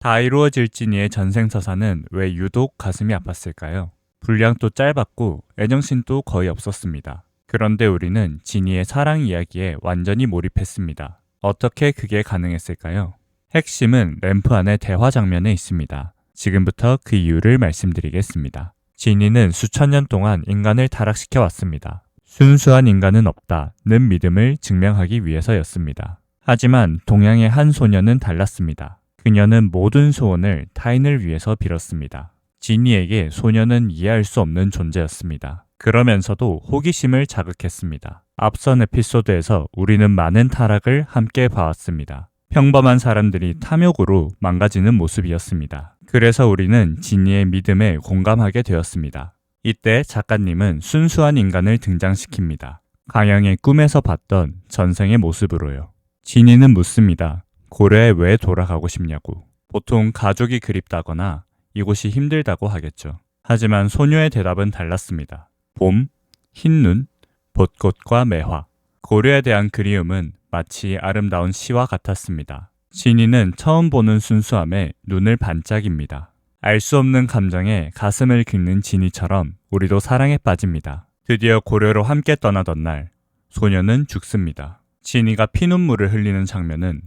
다 이루어질 진이의 전생서사는 왜 유독 가슴이 아팠을까요? 분량도 짧았고 애정신도 거의 없었습니다. 그런데 우리는 진이의 사랑 이야기에 완전히 몰입했습니다. 어떻게 그게 가능했을까요? 핵심은 램프 안의 대화 장면에 있습니다. 지금부터 그 이유를 말씀드리겠습니다. 진이는 수천 년 동안 인간을 타락시켜 왔습니다. 순수한 인간은 없다는 믿음을 증명하기 위해서였습니다. 하지만 동양의 한 소녀는 달랐습니다. 그녀는 모든 소원을 타인을 위해서 빌었습니다. 지니에게 소녀는 이해할 수 없는 존재였습니다. 그러면서도 호기심을 자극했습니다. 앞선 에피소드에서 우리는 많은 타락을 함께 봐왔습니다. 평범한 사람들이 탐욕으로 망가지는 모습이었습니다. 그래서 우리는 지니의 믿음에 공감하게 되었습니다. 이때 작가님은 순수한 인간을 등장시킵니다. 가영의 꿈에서 봤던 전생의 모습으로요. 지니는 묻습니다. 고려에 왜 돌아가고 싶냐고. 보통 가족이 그립다거나 이곳이 힘들다고 하겠죠. 하지만 소녀의 대답은 달랐습니다. 봄, 흰눈, 벚꽃과 매화. 고려에 대한 그리움은 마치 아름다운 시와 같았습니다. 진이는 처음 보는 순수함에 눈을 반짝입니다. 알 수 없는 감정에 가슴을 긁는 진이처럼 우리도 사랑에 빠집니다. 드디어 고려로 함께 떠나던 날, 소녀는 죽습니다. 진이가 피눈물을 흘리는 장면은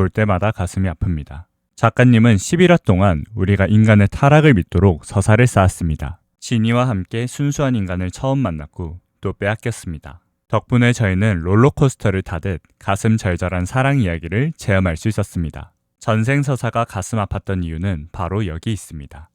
볼 때마다 가슴이 아픕니다. 작가님은 11화 동안 우리가 인간의 타락을 믿도록 서사를 쌓았습니다. 진이와 함께 순수한 인간을 처음 만났고 또 빼앗겼습니다. 덕분에 저희는 롤러코스터를 타듯 가슴 절절한 사랑 이야기를 체험할 수 있었습니다. 전생 서사가 가슴 아팠던 이유는 바로 여기 있습니다.